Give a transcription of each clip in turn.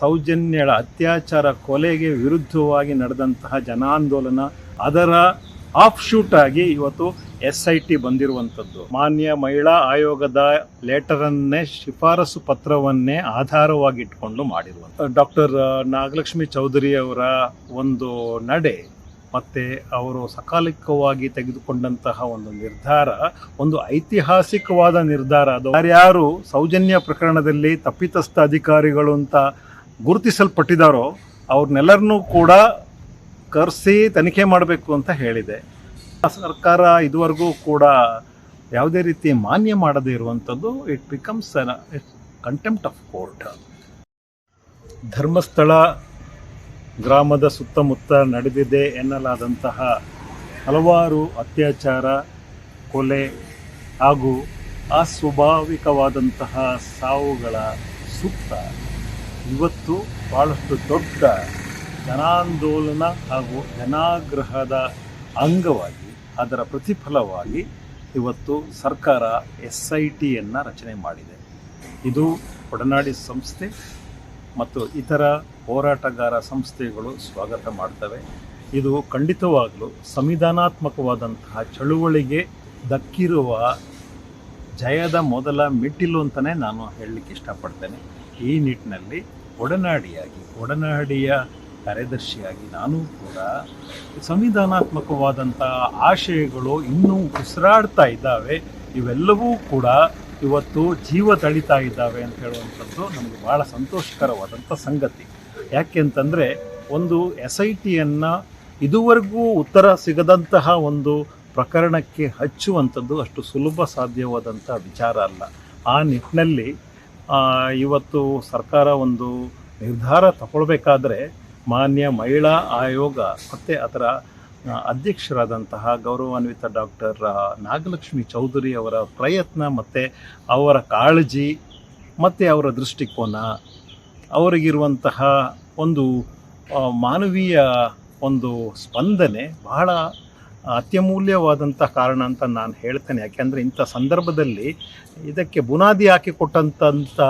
ಸೌಜನ್ಯಳ ಅತ್ಯಾಚಾರ ಕೊಲೆಗೆ ವಿರುದ್ಧವಾಗಿ ನಡೆದಂತಹ ಜನಾಂದೋಲನ ಅದರ ಆಫ್ ಶೂಟ್ ಆಗಿ ಇವತ್ತು ಎಸ್ ಐ ಟಿ ಬಂದಿರುವಂಥದ್ದು. ಮಾನ್ಯ ಮಹಿಳಾ ಆಯೋಗದ ಲೆಟರನ್ನೇ ಶಿಫಾರಸು ಪತ್ರವನ್ನೇ ಆಧಾರವಾಗಿ ಇಟ್ಕೊಂಡು ಮಾಡಿರುವಂಥ ಡಾಕ್ಟರ್ ನಾಗಲಕ್ಷ್ಮಿ ಚೌಧರಿ ಅವರ ಒಂದು ನಡೆ ಮತ್ತೆ ಅವರು ಸಕಾಲಿಕವಾಗಿ ತೆಗೆದುಕೊಂಡಂತಹ ಒಂದು ನಿರ್ಧಾರ, ಒಂದು ಐತಿಹಾಸಿಕವಾದ ನಿರ್ಧಾರ. ಅದು ಯಾರ್ಯಾರು ಸೌಜನ್ಯ ಪ್ರಕರಣದಲ್ಲಿ ತಪ್ಪಿತಸ್ಥ ಅಧಿಕಾರಿಗಳು ಅಂತ ಗುರುತಿಸಲ್ಪಟ್ಟಿದ್ದಾರೋ ಅವ್ರನ್ನೆಲ್ಲರನ್ನೂ ಕೂಡ ಕರೆಸಿ ತನಿಖೆ ಮಾಡಬೇಕು ಅಂತ ಹೇಳಿದೆ. ಸರ್ಕಾರ ಇದುವರೆಗೂ ಕೂಡ ಯಾವುದೇ ರೀತಿ ಮಾನ್ಯ ಮಾಡದೇ ಇರುವಂಥದ್ದು it becomes contempt of court Dharmasthala ಗ್ರಾಮದ ಸುತ್ತಮುತ್ತ ನಡೆದಿದೆ ಎನ್ನಲಾದಂತಹ ಹಲವಾರು ಅತ್ಯಾಚಾರ, ಕೊಲೆ ಹಾಗೂ ಅಸ್ವಾಭಾವಿಕವಾದಂತಹ ಸಾವುಗಳ ಸುತ್ತ ಇವತ್ತು ಭಾಳಷ್ಟು ದೊಡ್ಡ ಜನಾಂದೋಲನ ಹಾಗೂ ಜನಾಗ್ರಹದ ಅಂಗವಾಗಿ, ಅದರ ಪ್ರತಿಫಲವಾಗಿ ಇವತ್ತು ಸರ್ಕಾರ ಎಸ್ ಐ ಟಿಯನ್ನು ರಚನೆ ಮಾಡಿದೆ. ಇದು ಒಡನಾಡಿ ಸಂಸ್ಥೆ ಮತ್ತು ಇತರ ಹೋರಾಟಗಾರ ಸಂಸ್ಥೆಗಳು ಸ್ವಾಗತ ಮಾಡ್ತವೆ. ಇದು ಖಂಡಿತವಾಗಲೂ ಸಂವಿಧಾನಾತ್ಮಕವಾದಂತಹ ಚಳುವಳಿಗೆ ದಕ್ಕಿರುವ ಜಯದ ಮೊದಲ ಮೆಟ್ಟಿಲು ಅಂತಲೇ ನಾನು ಹೇಳಲಿಕ್ಕೆ ಇಷ್ಟಪಡ್ತೇನೆ. ಈ ನಿಟ್ಟಿನಲ್ಲಿ ಒಡನಾಡಿಯಾಗಿ, ಒಡನಾಡಿಯ ಕಾರ್ಯದರ್ಶಿಯಾಗಿ ನಾನು ಕೂಡ ಸಂವಿಧಾನಾತ್ಮಕವಾದಂಥ ಆಶಯಗಳು ಇನ್ನೂ ಉಸಿರಾಡ್ತಾ ಇದ್ದಾವೆ. ಇವೆಲ್ಲವೂ ಕೂಡ ಇವತ್ತು ಜೀವ ತಳಿತಾ ಇದ್ದಾವೆ ಅಂತ ಹೇಳುವಂಥದ್ದು ನಮಗೆ ಭಾಳ ಸಂತೋಷಕರವಾದಂಥ ಸಂಗತಿ. ಯಾಕೆ ಅಂತಂದರೆ ಒಂದು ಎಸ್ ಐ ಟಿಯನ್ನು ಇದುವರೆಗೂ ಉತ್ತರ ಸಿಗದಂತಹ ಒಂದು ಪ್ರಕರಣಕ್ಕೆ ಹಚ್ಚುವಂಥದ್ದು ಅಷ್ಟು ಸುಲಭ ಸಾಧ್ಯವಾದಂಥ ವಿಚಾರ ಅಲ್ಲ. ಆ ನಿಟ್ಟಿನಲ್ಲಿ ಇವತ್ತು ಸರ್ಕಾರ ಒಂದು ನಿರ್ಧಾರ ತಗೊಳ್ಬೇಕಾದ್ರೆ ಮಾನ್ಯ ಮಹಿಳಾ ಆಯೋಗ ಮತ್ತು ಅದರ ಅಧ್ಯಕ್ಷರಾದಂತಹ ಗೌರವಾನ್ವಿತ ಡಾಕ್ಟರ್ ನಾಗಲಕ್ಷ್ಮಿ ಚೌಧರಿ ಅವರ ಪ್ರಯತ್ನ ಮತ್ತು ಅವರ ಕಾಳಜಿ ಮತ್ತು ಅವರ ದೃಷ್ಟಿಕೋನ, ಅವರಿಗಿರುವಂತಹ ಒಂದು ಮಾನವೀಯ ಒಂದು ಸ್ಪಂದನೆ ಬಹಳ ಅತ್ಯಮೂಲ್ಯವಾದಂಥ ಕಾರಣ ಅಂತ ನಾನು ಹೇಳ್ತೇನೆ. ಯಾಕೆಂದರೆ ಇಂಥ ಸಂದರ್ಭದಲ್ಲಿ ಇದಕ್ಕೆ ಬುನಾದಿ ಹಾಕಿಕೊಟ್ಟಂಥ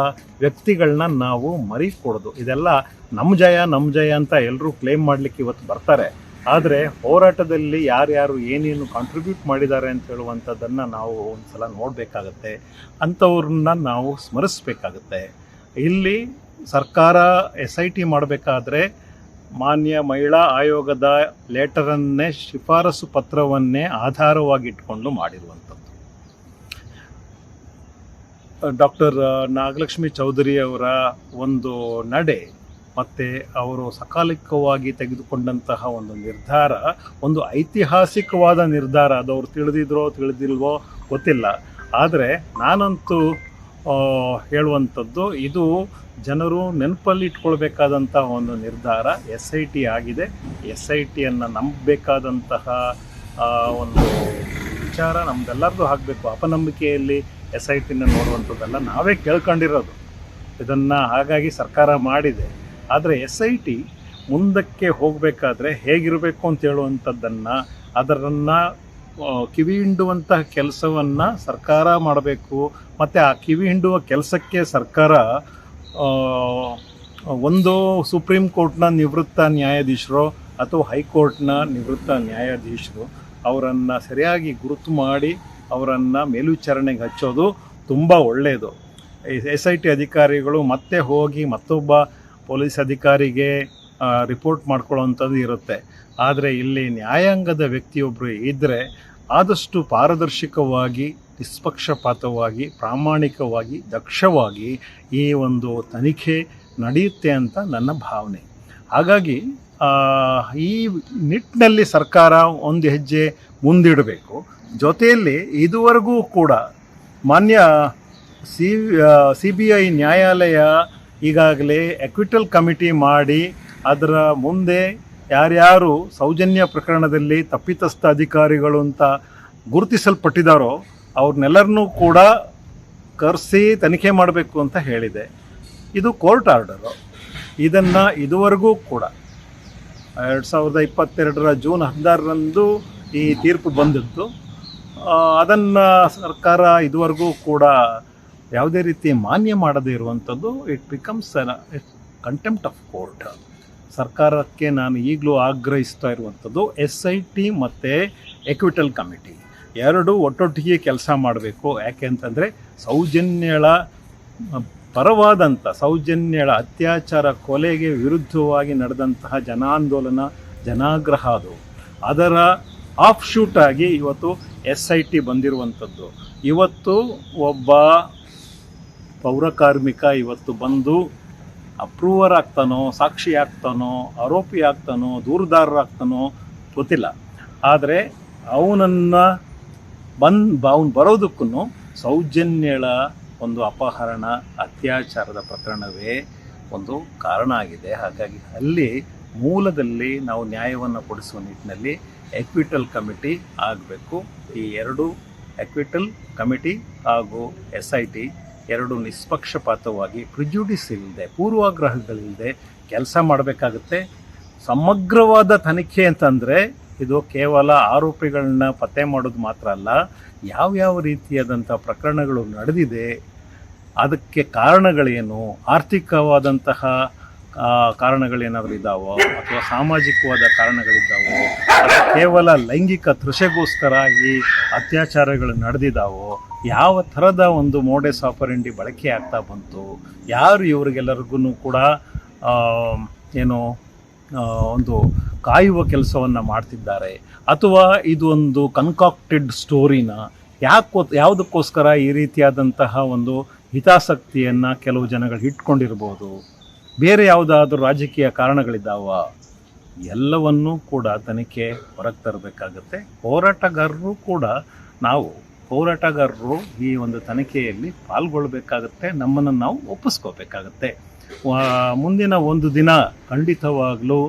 ವ್ಯಕ್ತಿಗಳನ್ನ ನಾವು ಮರಿಕೊಡೋದು. ಇದೆಲ್ಲ ನಮ್ಮ ಜಯ ನಮ್ಮ ಜಯ ಅಂತ ಎಲ್ಲರೂ ಕ್ಲೇಮ್ ಮಾಡಲಿಕ್ಕೆ ಇವತ್ತು ಬರ್ತಾರೆ. ಆದರೆ ಹೋರಾಟದಲ್ಲಿ ಯಾರ್ಯಾರು ಏನೇನು ಕಾಂಟ್ರಿಬ್ಯೂಟ್ ಮಾಡಿದ್ದಾರೆ ಅಂತ ಹೇಳುವಂಥದ್ದನ್ನು ನಾವು ಒಂದು ಸಲ ನೋಡಬೇಕಾಗತ್ತೆ. ಅಂಥವ್ರನ್ನ ನಾವು ಸ್ಮರಿಸ್ಬೇಕಾಗತ್ತೆ. ಇಲ್ಲಿ ಸರ್ಕಾರ ಎಸ್ ಐ ಟಿ ಮಾಡಬೇಕಾದ್ರೆ ಮಾನ್ಯ ಮಹಿಳಾ ಆಯೋಗದ ಲೆಟರನ್ನೇ ಶಿಫಾರಸು ಪತ್ರವನ್ನೇ ಆಧಾರವಾಗಿ ಇಟ್ಕೊಂಡು ಮಾಡಿರುವಂಥದ್ದು. ಡಾಕ್ಟರ್ ನಾಗಲಕ್ಷ್ಮಿ ಚೌಧರಿ ಅವರ ಒಂದು ನಡೆ ಮತ್ತು ಅವರು ಸಕಾಲಿಕವಾಗಿ ತೆಗೆದುಕೊಂಡಂತಹ ಒಂದು ನಿರ್ಧಾರ, ಒಂದು ಐತಿಹಾಸಿಕವಾದ ನಿರ್ಧಾರ, ಅದು ಅವ್ರು ತಿಳಿದಿದ್ರೋ ತಿಳಿದಿಲ್ವೋ ಗೊತ್ತಿಲ್ಲ. ಆದರೆ ನಾನಂತೂ ಹೇಳುವಂಥದ್ದು, ಇದು ಜನರು ನೆನಪಲ್ಲಿ ಇಟ್ಕೊಳ್ಬೇಕಾದಂಥ ಒಂದು ನಿರ್ಧಾರ, ಎಸ್ ಐ ಟಿ ಆಗಿದೆ. ಎಸ್ ಐ ಟಿಯನ್ನು ನಂಬಬೇಕಾದಂತಹ ಒಂದು ವಿಚಾರ ನಮ್ದೆಲ್ಲರದು ಆಗಬೇಕು. ಅಪನಂಬಿಕೆಯಲ್ಲಿ ಎಸ್ ಐ ಟಿನ ನೋಡುವಂಥದ್ದೆಲ್ಲ ನಾವೇ ಕೇಳ್ಕೊಂಡಿರೋದು. ಇದನ್ನು ಹಾಗಾಗಿ ಸರ್ಕಾರ ಮಾಡಿದೆ. ಆದರೆ ಎಸ್ ಐ ಟಿ ಮುಂದಕ್ಕೆ ಹೋಗಬೇಕಾದ್ರೆ ಹೇಗಿರಬೇಕು ಅಂತ ಹೇಳುವಂಥದ್ದನ್ನು, ಅದರನ್ನು ಕಿವಿ ಹಿಂಡುವಂತಹ ಕೆಲಸವನ್ನು ಸರ್ಕಾರ ಮಾಡಬೇಕು, ಮತ್ತು ಆ ಕಿವಿ ಹಿಂಡುವ ಕೆಲಸಕ್ಕೆ ಸರ್ಕಾರ ಒಂದು ಸುಪ್ರೀಂ ಕೋರ್ಟ್ನ ನಿವೃತ್ತ ನ್ಯಾಯಾಧೀಶರು ಅಥವಾ ಹೈಕೋರ್ಟ್ನ ನಿವೃತ್ತ ನ್ಯಾಯಾಧೀಶರು ಅವರನ್ನು ಸರಿಯಾಗಿ ಗುರುತು ಮಾಡಿ ಅವರನ್ನು ಮೇಲ್ವಿಚಾರಣೆಗೆ ಹಚ್ಚೋದು ತುಂಬ ಒಳ್ಳೆಯದು ಎಸ್ ಐ ಟಿ ಅಧಿಕಾರಿಗಳು ಮತ್ತೆ ಹೋಗಿ ಮತ್ತೊಬ್ಬ ಪೊಲೀಸ್ ಅಧಿಕಾರಿಗೆ ರಿಪೋರ್ಟ್ ಮಾಡ್ಕೊಳ್ಳೋವಂಥದ್ದು ಇರುತ್ತೆ. ಆದರೆ ಇಲ್ಲಿ ನ್ಯಾಯಾಂಗದ ವ್ಯಕ್ತಿಯೊಬ್ಬರು ಇದ್ದರೆ ಆದಷ್ಟು ಪಾರದರ್ಶಕವಾಗಿ, ನಿಷ್ಪಕ್ಷಪಾತವಾಗಿ, ಪ್ರಾಮಾಣಿಕವಾಗಿ, ದಕ್ಷವಾಗಿ ಈ ಒಂದು ತನಿಖೆ ನಡೆಯುತ್ತೆ ಅಂತ ನನ್ನ ಭಾವನೆ. ಹಾಗಾಗಿ ಈ ನಿಟ್ಟಿನಲ್ಲಿ ಸರ್ಕಾರ ಒಂದು ಹೆಜ್ಜೆ ಮುಂದಿಡಬೇಕು. ಜೊತೆಯಲ್ಲಿ ಇದುವರೆಗೂ ಕೂಡ ಮಾನ್ಯ ಸಿ ಸಿ ಬಿ ಐ ನ್ಯಾಯಾಲಯ ಈಗಾಗಲೇ ಎಕ್ವಿಟಲ್ ಕಮಿಟಿ ಮಾಡಿ ಅದರ ಮುಂದೆ ಯಾರ್ಯಾರು ಸೌಜನ್ಯ ಪ್ರಕರಣದಲ್ಲಿ ತಪ್ಪಿತಸ್ಥ ಅಧಿಕಾರಿಗಳು ಅಂತ ಗುರುತಿಸಲ್ಪಟ್ಟಿದ್ದಾರೋ ಅವ್ರನ್ನೆಲ್ಲರನ್ನೂ ಕೂಡ ಕರೆಸಿ ತನಿಖೆ ಮಾಡಬೇಕು ಅಂತ ಹೇಳಿದೆ. ಇದು ಕೋರ್ಟ್ ಆರ್ಡರು. ಇದನ್ನು ಇದುವರೆಗೂ ಕೂಡ ಎರಡು ಸಾವಿರದ ಇಪ್ಪತ್ತೆರಡರ ಜೂನ್ ಹದಿನಾರರಂದು ಈ ತೀರ್ಪು ಬಂದಿತ್ತು. ಅದನ್ನು ಸರ್ಕಾರ ಇದುವರೆಗೂ ಕೂಡ ಯಾವುದೇ ರೀತಿ ಮಾನ್ಯ ಮಾಡದೇ ಇರುವಂಥದ್ದು it becomes contempt of court ಸರ್ಕಾರಕ್ಕೆ ನಾನು ಈಗಲೂ ಆಗ್ರಹಿಸ್ತಾ ಇರುವಂಥದ್ದು ಎಸ್ ಐ ಟಿ ಮತ್ತು ಎಕ್ವಿಟಲ್ ಕಮಿಟಿ ಎರಡು ಒಟ್ಟೊಟ್ಟಿಗೆ ಕೆಲಸ ಮಾಡಬೇಕು. ಯಾಕೆ ಅಂತಂದರೆ ಸೌಜನ್ಯಳ ಪರವಾದಂಥ ಸೌಜನ್ಯಳ ಅತ್ಯಾಚಾರ ಕೊಲೆಗೆ ವಿರುದ್ಧವಾಗಿ ನಡೆದಂತಹ ಜನಾಂದೋಲನ, ಜನಾಗ್ರಹ ಅದು. ಅದರ ಆಫ್ ಶೂಟ್ ಆಗಿ ಇವತ್ತು ಎಸ್ ಐ ಟಿ ಬಂದಿರುವಂಥದ್ದು. ಇವತ್ತು ಒಬ್ಬ ಪೌರಕಾರ್ಮಿಕ ಇವತ್ತು ಬಂದು ಅಪ್ರೂವರ್ ಆಗ್ತಾನೋ, ಸಾಕ್ಷಿ ಆಗ್ತಾನೋ, ಆರೋಪಿ ಆಗ್ತಾನೋ ದೂರುದಾರರಾಗ್ತಾನೋ ಗೊತ್ತಿಲ್ಲ. ಆದರೆ ಅವನನ್ನು ಬಂದು ಅವನು ಬರೋದಕ್ಕೂ ಸೌಜನ್ಯಳ ಒಂದು ಅಪಹರಣ, ಅತ್ಯಾಚಾರದ ಪ್ರಕರಣವೇ ಒಂದು ಕಾರಣ ಆಗಿದೆ. ಹಾಗಾಗಿ ಅಲ್ಲಿ ಮೂಲದಲ್ಲಿ ನಾವು ನ್ಯಾಯವನ್ನು ಕೊಡಿಸುವ ನಿಟ್ಟಿನಲ್ಲಿ ಎಕ್ವಿಟಲ್ ಕಮಿಟಿ ಆಗಬೇಕು. ಈ ಎರಡು ಎಕ್ವಿಟಲ್ ಕಮಿಟಿ ಹಾಗೂ ಎಸ್ ಐ ಟಿ ಎರಡು ನಿಷ್ಪಕ್ಷಪಾತವಾಗಿ ಪ್ರಿಜುಡಿಸ್ ಇಲ್ಲದೆ ಪೂರ್ವಾಗ್ರಹಗಳಿಲ್ಲದೆ ಕೆಲಸ ಮಾಡಬೇಕಾಗುತ್ತೆ. ಸಮಗ್ರವಾದ ತನಿಖೆ ಅಂತಂದರೆ ಇದು ಕೇವಲ ಆರೋಪಿಗಳನ್ನ ಪತ್ತೆ ಮಾಡೋದು ಮಾತ್ರ ಅಲ್ಲ, ಯಾವ್ಯಾವ ರೀತಿಯಾದಂಥ ಪ್ರಕರಣಗಳು ನಡೆದಿದೆ, ಅದಕ್ಕೆ ಕಾರಣಗಳೇನು, ಆರ್ಥಿಕವಾದಂತಹ ಕಾರಣಗಳೇನಾದರೂ ಇದ್ದಾವೋ, ಅಥವಾ ಸಾಮಾಜಿಕವಾದ ಕಾರಣಗಳಿದ್ದಾವೋ ಕೇವಲ ಲೈಂಗಿಕ ತೃಷೆಗೋಸ್ಕರ ಈ ಅತ್ಯಾಚಾರಗಳು ನಡೆದಿದ್ದಾವೋ, ಯಾವ ಥರದ ಒಂದು ಮೋಡೆ ಆಪರೆಂಡಿ ಬಳಕೆ ಆಗ್ತಾ ಬಂತು, ಯಾರು ಇವರಿಗೆಲ್ಲರಿಗೂ ಕೂಡ ಏನು ಒಂದು ಕಾಯುವ ಕೆಲಸವನ್ನು ಮಾಡ್ತಿದ್ದಾರೆ, ಅಥವಾ ಇದು ಒಂದು ಕನ್ಕಾಕ್ಟೆಡ್ ಸ್ಟೋರಿನ ಯಾಕೋ, ಯಾವುದಕ್ಕೋಸ್ಕರ ಈ ರೀತಿಯಾದಂತಹ ಒಂದು ಹಿತಾಸಕ್ತಿಯನ್ನು ಕೆಲವು ಜನಗಳು ಇಟ್ಕೊಂಡಿರ್ಬೋದು? ಬೇರೆ ಯಾವುದಾದ್ರೂ ರಾಜಕೀಯ ಕಾರಣಗಳಿದ್ದಾವ, ಎಲ್ಲವನ್ನೂ ಕೂಡ ತನಿಖೆ ಹೊರಗೆ ತರಬೇಕಾಗತ್ತೆ. ಹೋರಾಟಗಾರರು ಕೂಡ ನಾವು, ಹೋರಾಟಗಾರರು ಈ ಒಂದು ತನಿಖೆಯಲ್ಲಿ ಪಾಲ್ಗೊಳ್ಬೇಕಾಗತ್ತೆ, ನಮ್ಮನ್ನು ನಾವು ಒಪ್ಪಿಸ್ಕೋಬೇಕಾಗತ್ತೆ. ಮುಂದಿನ ಒಂದು ದಿನ ಖಂಡಿತವಾಗಲೂ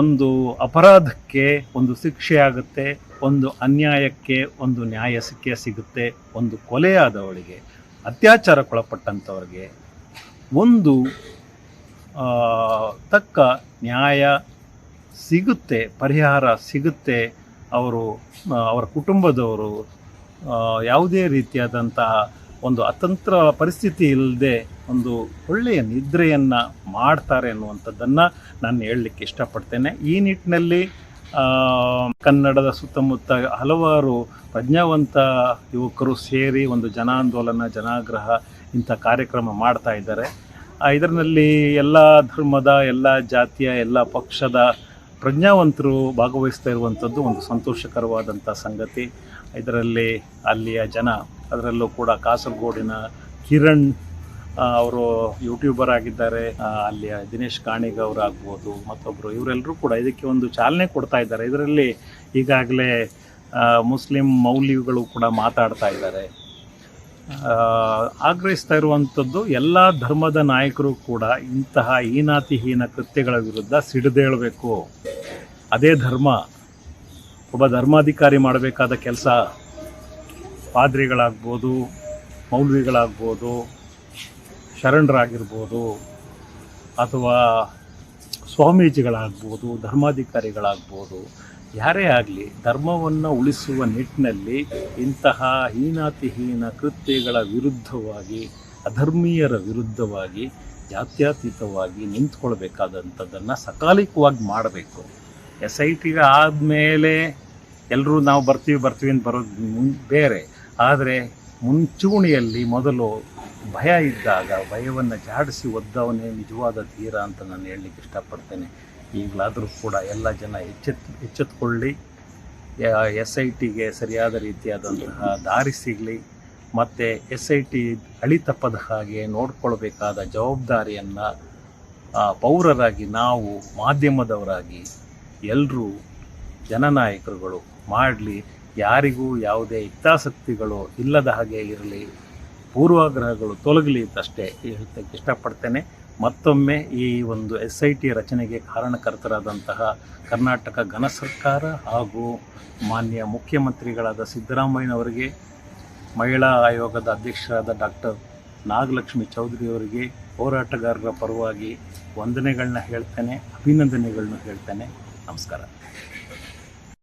ಒಂದು ಅಪರಾಧಕ್ಕೆ ಒಂದು ಶಿಕ್ಷೆ ಆಗುತ್ತೆ, ಒಂದು ಅನ್ಯಾಯಕ್ಕೆ ಒಂದು ನ್ಯಾಯ ಸಿಕ್ಕೇ ಸಿಗುತ್ತೆ, ಒಂದು ಕೊಲೆಯಾದವಳಿಗೆ ಅತ್ಯಾಚಾರಕ್ಕೊಳಪಟ್ಟಂಥವ್ರಿಗೆ ಒಂದು ತಕ್ಕ ನ್ಯಾಯ ಸಿಗುತ್ತೆ, ಪರಿಹಾರ ಸಿಗುತ್ತೆ. ಅವರು ಅವರ ಕುಟುಂಬದವರು ಯಾವುದೇ ರೀತಿಯಾದಂತಹ ಒಂದು ಅತಂತ್ರ ಪರಿಸ್ಥಿತಿ ಇಲ್ಲದೆ ಒಂದು ಒಳ್ಳೆಯ ನಿದ್ರೆಯನ್ನು ಮಾಡ್ತಾರೆ ಅನ್ನುವಂಥದ್ದನ್ನು ನಾನು ಹೇಳಲಿಕ್ಕೆ ಇಷ್ಟಪಡ್ತೇನೆ. ಈ ನಿಟ್ಟಿನಲ್ಲಿ ಕನ್ನಡದ ಸುತ್ತಮುತ್ತ ಹಲವಾರು ಪ್ರಜ್ಞಾವಂತ ಯುವಕರು ಸೇರಿ ಒಂದು ಜನಾಂದೋಲನ, ಜನಾಗ್ರಹ ಇಂಥ ಕಾರ್ಯಕ್ರಮ ಮಾಡ್ತಾ ಇದ್ದಾರೆ. ಇದರಲ್ಲಿ ಎಲ್ಲ ಧರ್ಮದ, ಎಲ್ಲ ಜಾತಿಯ, ಎಲ್ಲ ಪಕ್ಷದ ಪ್ರಜ್ಞಾವಂತರು ಭಾಗವಹಿಸ್ತಾ ಇರುವಂಥದ್ದು ಒಂದು ಸಂತೋಷಕರವಾದಂಥ ಸಂಗತಿ. ಇದರಲ್ಲಿ ಅಲ್ಲಿಯ ಜನ, ಅದರಲ್ಲೂ ಕೂಡ ಕಾಸರಗೋಡಿನ ಕಿರಣ್ ಅವರು ಯೂಟ್ಯೂಬರ್ ಆಗಿದ್ದಾರೆ. ಅಲ್ಲಿಯ ದಿನೇಶ್ ಕಾಣಿಗ ಅವರಾಗ್ಬೋದು ಮತ್ತೊಬ್ಬರು ಇವರೆಲ್ಲರೂ ಕೂಡ ಇದಕ್ಕೆ ಒಂದು ಚಾಲನೆ ಕೊಡ್ತಾ ಇದ್ದಾರೆ. ಇದರಲ್ಲಿ ಈಗಾಗಲೇ ಮುಸ್ಲಿಂ ಮೌಲ್ಯಗಳು ಕೂಡ ಮಾತಾಡ್ತಾ ಇದ್ದಾರೆ. ಆಗ್ರಹಿಸ್ತಾ ಇರುವಂಥದ್ದು ಎಲ್ಲ ಧರ್ಮದ ನಾಯಕರು ಕೂಡ ಇಂತಹ ಹೀನಾತಿಹೀನ ಕೃತ್ಯಗಳ ವಿರುದ್ಧ ಸಿಡಿದೇಳಬೇಕು ಅದೇ ಧರ್ಮ, ಒಬ್ಬ ಧರ್ಮಾಧಿಕಾರಿ ಮಾಡಬೇಕಾದ ಕೆಲಸ ಪಾದ್ರಿಗಳಾಗ್ಬೋದು, ಮೌಲ್ವಿಗಳಾಗ್ಬೋದು, ಶರಣರಾಗಿರ್ಬೋದು ಅಥವಾ ಸ್ವಾಮೀಜಿಗಳಾಗ್ಬೋದು, ಧರ್ಮಾಧಿಕಾರಿಗಳಾಗ್ಬೋದು ಯಾರೇ ಆಗಲಿ ಧರ್ಮವನ್ನು ಉಳಿಸುವ ನಿಟ್ಟಿನಲ್ಲಿ ಇಂತಹ ಹೀನಾತಿಹೀನ ಕೃತ್ಯಗಳ ವಿರುದ್ಧವಾಗಿ, ಅಧರ್ಮೀಯರ ವಿರುದ್ಧವಾಗಿ, ಜಾತ್ಯತೀತವಾಗಿ ನಿಂತ್ಕೊಳ್ಬೇಕಾದಂಥದ್ದನ್ನು ಸಕಾಲಿಕವಾಗಿ ಮಾಡಬೇಕು. ಎಸ್ ಐ ಟಿಗೆ ಆದಮೇಲೆ ಎಲ್ಲರೂ ನಾವು ಬರ್ತೀವಿ ಬರ್ತೀವಿ ಅಂತ ಬರೋದು ಮುನ್- ಬೇರೆ. ಆದರೆ ಮುಂಚೂಣಿಯಲ್ಲಿ ಮೊದಲು ಭಯ ಇದ್ದಾಗ, ಭಯವನ್ನು ಜಾಡಿಸಿ ಒದ್ದವನೇ ನಿಜವಾದ ತೀರ ಅಂತ ನಾನು ಹೇಳಲಿಕ್ಕೆ ಇಷ್ಟಪಡ್ತೇನೆ. ಈಗಲಾದರೂ ಕೂಡ ಎಲ್ಲ ಜನ ಎಚ್ಚೆತ್, ಎಚ್ಚೆತ್ಕೊಳ್ಳಿ. ಎಸ್ ಐ ಟಿಗೆ ಸರಿಯಾದ ರೀತಿಯಾದಂತಹ ದಾರಿ ಸಿಗಲಿ. ಮತ್ತು ಎಸ್ ಐ ಟಿ ಅಳಿತಪ್ಪದ ಹಾಗೆ ನೋಡಿಕೊಳ್ಬೇಕಾದ ಜವಾಬ್ದಾರಿಯನ್ನು ಪೌರರಾಗಿ ನಾವು, ಮಾಧ್ಯಮದವರಾಗಿ ಎಲ್ಲರೂ ಜನನಾಯಕರುಗಳು ಮಾಡಲಿ. ಯಾರಿಗೂ ಯಾವುದೇ ಹಿತಾಸಕ್ತಿಗಳು ಇಲ್ಲದ ಹಾಗೆ ಇರಲಿ. ಪೂರ್ವಾಗ್ರಹಗಳು ತೊಲಗಲಿ ಅಂತಷ್ಟೇ ಹೇಳ್ತಕ್ಕೆ ಇಷ್ಟಪಡ್ತೇನೆ. ಮತ್ತೊಮ್ಮೆ ಈ ಒಂದು ಎಸ್ ಐ ಟಿ ರಚನೆಗೆ ಕಾರಣಕರ್ತರಾದಂತಹ ಕರ್ನಾಟಕ ಘನ ಸರ್ಕಾರ ಹಾಗೂ ಮಾನ್ಯ ಮುಖ್ಯಮಂತ್ರಿಗಳಾದ ಸಿದ್ದರಾಮಯ್ಯನವರಿಗೆ, ಮಹಿಳಾ ಆಯೋಗದ ಅಧ್ಯಕ್ಷರಾದ ಡಾಕ್ಟರ್ ನಾಗಲಕ್ಷ್ಮಿ ಚೌಧರಿಯವರಿಗೆ ಹೋರಾಟಗಾರರ ಪರವಾಗಿ ವಂದನೆಗಳನ್ನ ಹೇಳ್ತೇನೆ ಅಭಿನಂದನೆಗಳನ್ನ ಹೇಳ್ತೇನೆ. ನಮಸ್ಕಾರ.